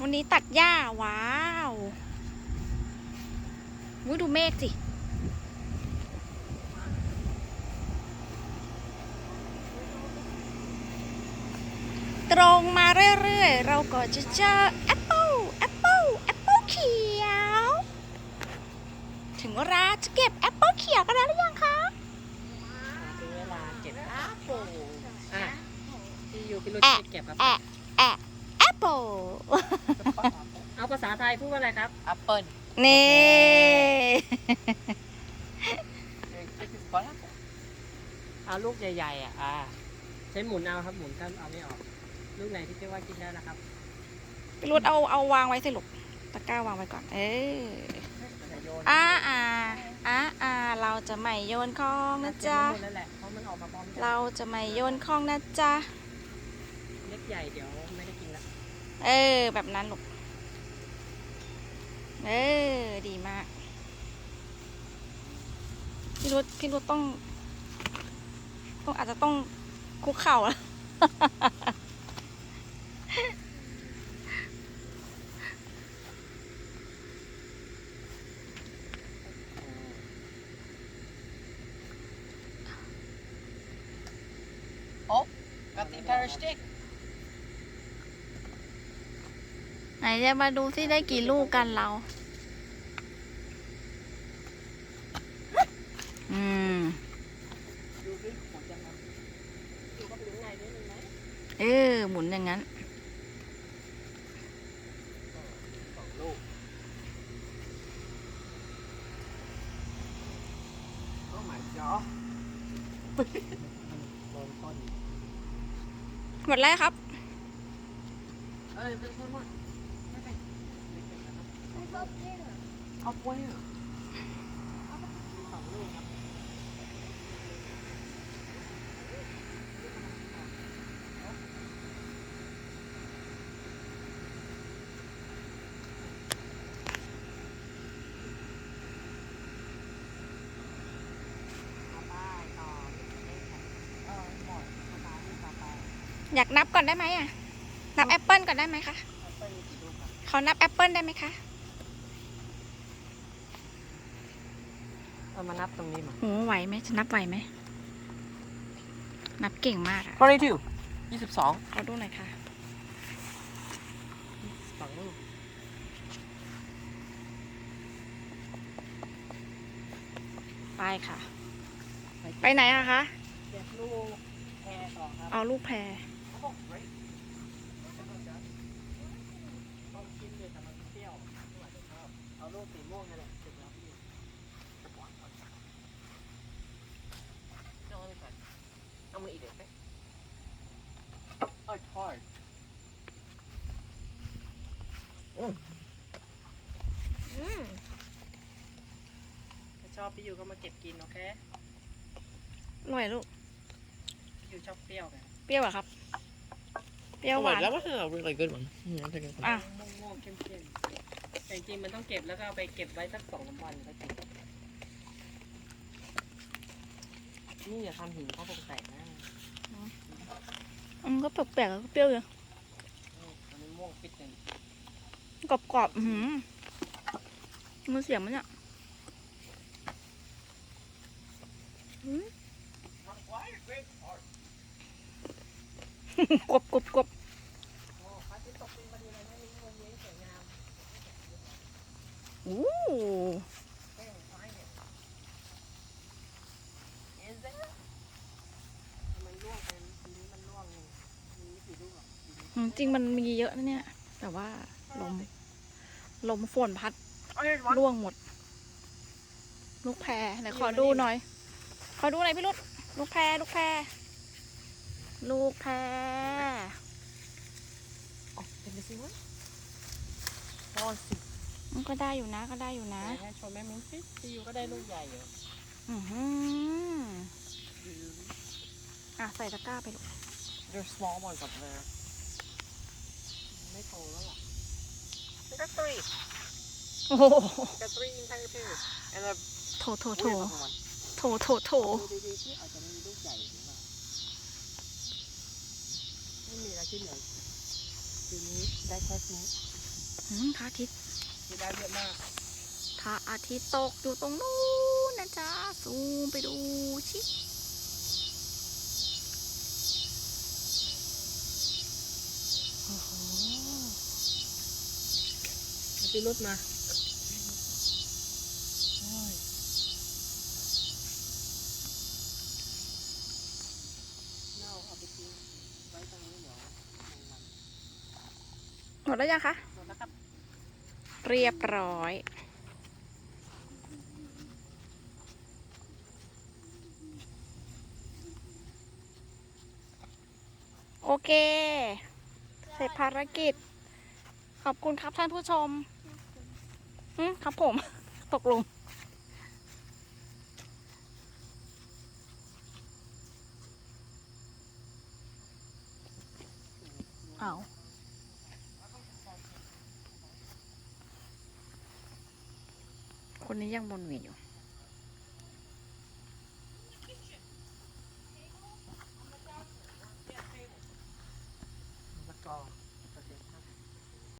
วันนี้ตัดหญ้า ว้าวมุ้ยดูเมฆสิ ตรงมาเรื่อย ๆ เราก็จะเจอแอปเปิลแอปเปิลแอปเปิลเขียว ถึงเวลาจะเก็บแอปเปิลเขียวกันแล้วหรือยังคะถึงเวลาเก็บแอปเปิลอะพี่ยูพี่รุ่นแอะเก็บครับแอะแอะแอปเปิล เอาภาษาไทยพูดว่าอะไรครับแอปเปิ้ลนี่ เอาลูกใหญ่ๆอะอ่าใช้หมุนเอาครับหมุนถ้าเอาไม่ออก ลูกไหนที่คิดว่ากินได้นะครับพี่รุดเอาเอาวางไว้สิลูกตะกร้าวางไว้ก่อน เอออย่าโยนอ่าอ่าอ่าอ่าเราจะไม่โยนของนะจ๊ะเก็บไว้หมดนั่นแหละเพราะมันออกมาพร้อมกันเราจะไม่โยนของนะจ๊ะ เล็กใหญ่เดี๋ยวไม่ได้กินละ เออ แบบนั้นลูก เออ ดีมาก พี่รุดพี่รุดต้อง ต้องอาจจะต้องคุกเข่าแล้วกับติ p a r a s t i c ไหนจะมาดูสิได้กี่ลูกกันเรา อืมดูดิหมดยังไงดูก็ไปดูข้างในด้วยมีไหมเออ หมุนอย่างนั้นสองลูก Oh my god โดนก้อนหมดแล้วครับ เอ้ยเป็นคนว่าไม่เป็นไม่เป็น เอาไว้อะสองลูกครับอยดีต่อไปอยากนับก่อนได้ไหมอะ นับแอปเปิลก่อนได้ไหมคะเขอนับแอปเปิลได้ไหมคะ เอามานับตรงนี้มาโหไหวไหมจะนับไหวไหม นับเก่งมากอะ22 22ขอดูหน่อยค่ะสองลูกไปค่ะ ไปไหนอะคะ เก็บลูกแพรต่อครับเอาลูกแพร ต้องกินเลยแต่มันเปรี้ยวไม่ไหวจะชอบเอาลูกสีม่วงนั่นแหละถึงแล้วพี่เอามืออีกเด็กไหม Oh it's hard ถ้า ชอบพี่ยูก็มาเก็บกินโอเคอร่อยลูกพี่ยูชอบเปรี้ยวไงเปรี้ยวเหรอครับ เปรี้ยวหวาน that wasn't a really good one Hmm, I'm taking one. อะม่วงม่วงๆเข้มๆแต่จริงๆมันต้องเก็บแล้วก็เอาไปเก็บไว้สักสองสามวันแล้วกินนี่อย่าทำหินเขาคงแตกนะมันก็แปลกๆแล้วก็เปรี้ยวอยู่นี่มันเป็นม่วงปิดเลยกรอบๆอื้อหือมือเสียงมันเนี่ยอื้อ กรอบกรอบกรอบโอ้พระอาทิตย์ตกดินพอดีเลยนะมีวันนี้สวยงามอู้แป้งไม้เนี่ย Is there? มันร่วงไปทีนี้มันร่วงหนึ่งมีไม่กี่ลูกหรอกอืมจริงมันมีเยอะนะเนี่ย แต่ว่าลม ลมฝนพัด Oh here's one ร่วงหมด ลูกแพรไหนขอดูหน่อย ขอดูหน่อยพี่รุดลูกแพรลูกแพรลูกแพร Oh let me see one That one's six มันก็ได้อยู่นะก็ได้อยู่นะให้ชมแม่มิ้นสิพี่ยูก็ได้ลูกใหญ่อยู่อือหืออะใส่ตะกร้าไปลูก There's small ones up there ไม่โตแล้วหรอ There's three โอ้โหจะตรีนทั้งเพศ And a โถโถโถ weird looking one โถโถโถดูดีๆที่อาจจะมีลูกใหญ่หรือเปล่าไม่มีอะไรที่เหลือทีนี้ได้แค่นี้อืมพระอาทิตย์ที่ได้เยอะมากพระอาทิตย์ตกอยู่ตรงนู้นนะจ๊ะซูมไปดูชิโอ้โหเอาที่รถมา โอ้ย เน่าเอาไปทิ้งไว้ตรงนี้เดี๋ยวมัน ห มดแล้วยังคะ หมดแล้วครับ เรียบร้อย โอเค เสร็จภารกิจ ขอบคุณครับท่านผู้ชมอืมครับผม ตกลงเอา คนนี้ยังบนเวียนอยู่